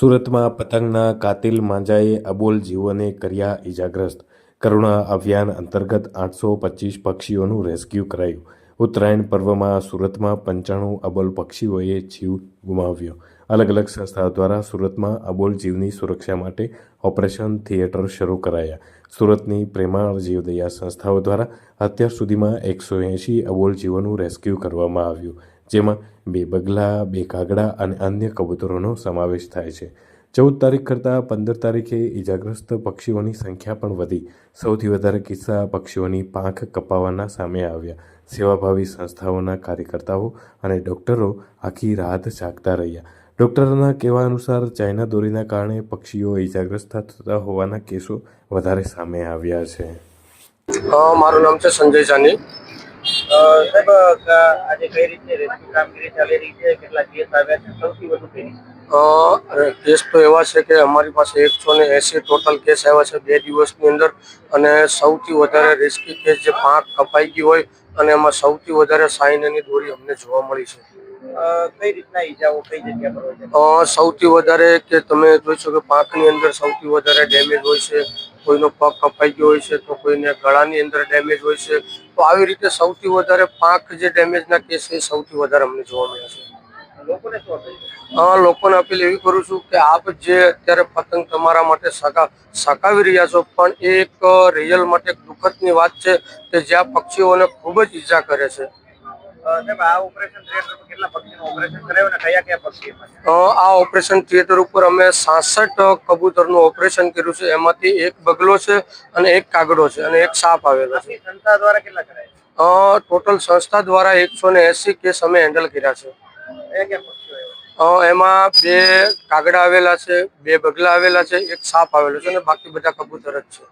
સુરતમાં પતંગના કાતિલ માંજાએ અબોલ જીવોને કર્યા ઇજાગ્રસ્ત કરુણા અભિયાન અંતર્ગત આઠસો પચીસ પક્ષીઓનું રેસ્ક્યુ કરાયું. ઉત્તરાયણ પર્વમાં સુરતમાં પંચાણું અબોલ પક્ષીઓએ જીવ ગુમાવ્યો. અલગ અલગ સંસ્થાઓ દ્વારા સુરતમાં અબોલ જીવની સુરક્ષા માટે ઓપરેશન થિયેટર શરૂ કરાયા. સુરતની પ્રેમાળ જીવદયા સંસ્થાઓ દ્વારા અત્યાર સુધીમાં એકસો એંશી અબોલ જીવોનું રેસ્ક્યુ કરવામાં આવ્યું. જેમાં બે બગલા, બે કાગડા અને અન્ય કબૂતરોનો સમાવેશ થાય છે. ચૌદ તારીખ કરતાં પંદર તારીખે ઇજાગ્રસ્ત પક્ષીઓની સંખ્યા પણ વધી. સૌથી વધારે કિસ્સા પક્ષીઓની પાંખ કપાવાના સામે આવ્યા. સેવાભાવી સંસ્થાઓના કાર્યકર્તાઓ અને ડોક્ટરો આખી રાત જાગતા રહ્યા. ડૉક્ટરના કહેવા અનુસાર, ચાઇના દોરીના કારણે પક્ષીઓ ઇજાગ્રસ્ત થતા હોવાના કેસો વધારે સામે આવ્યા છે. મારું નામ છે સંજય જાની. સાહેબ આજે કઈ રીતે રેસ્ક્યુ કામગીરી ચાલી રહી છે? કેટલા કેસ આવ્યા છે? સૌથી વધુ કઈ કેસ તો એવા છે કે અમારી પાસે એકસો ને એંસી ટોટલ કેસ આવ્યા છે બે દિવસની અંદર અને સૌથી વધારે રેસ્ક્યુ કેસ જે પાંખ કપાઈ ગઈ હોય અને એમાં સૌથી વધારે સાઈનની દોરી અમને જોવા મળી છે. કઈ રીતના ઈજાઓ કઈ જગ્યા પર હોય છે? સૌથી વધારે કે તમે જોઈ શકો પાંખની અંદર સૌથી વધારે ડેમેજ હોય છે. કોઈનો પગ કપાઈ ગયો હોય છે તો કોઈને ગળાની અંદર ડેમેજ હોય છે તો આવી રીતે સૌથી વધારે પાંખ જે ડેમેજના કેસ છે એ સૌથી વધારે અમને જોવા મળ્યા છે. લોકોને અપીલ એવી કરું છું કે આપ જે અત્યારે પતંગ તમારા માટે સકા સકાવી રહ્યા છો પણ એ એક રિયલ માટે એક દુઃખદની વાત છે કે જ્યાં પક્ષીઓને ખૂબ જ ઈજા કરે છે. આ ઓપરેશન કેટલા આ ઓપરેશન થિયેટર ઉપર અમે સાસઠ કબૂતરનું ઓપરેશન કર્યું છે. એમાંથી એક બગલો છે અને એક કાગડો છે અને એક સાપ આવેલો છે. સંસ્થા દ્વારા કેટલા કરાય ટોટલ સંસ્થા દ્વારા એકસો ને એસી કેસ અમે હેન્ડલ કર્યા છે. એમાં બે કાગડા આવેલા છે બે બગલા આવેલા છે એક સાપ આવેલો છે અને બાકી બધા કબૂતર જ છે.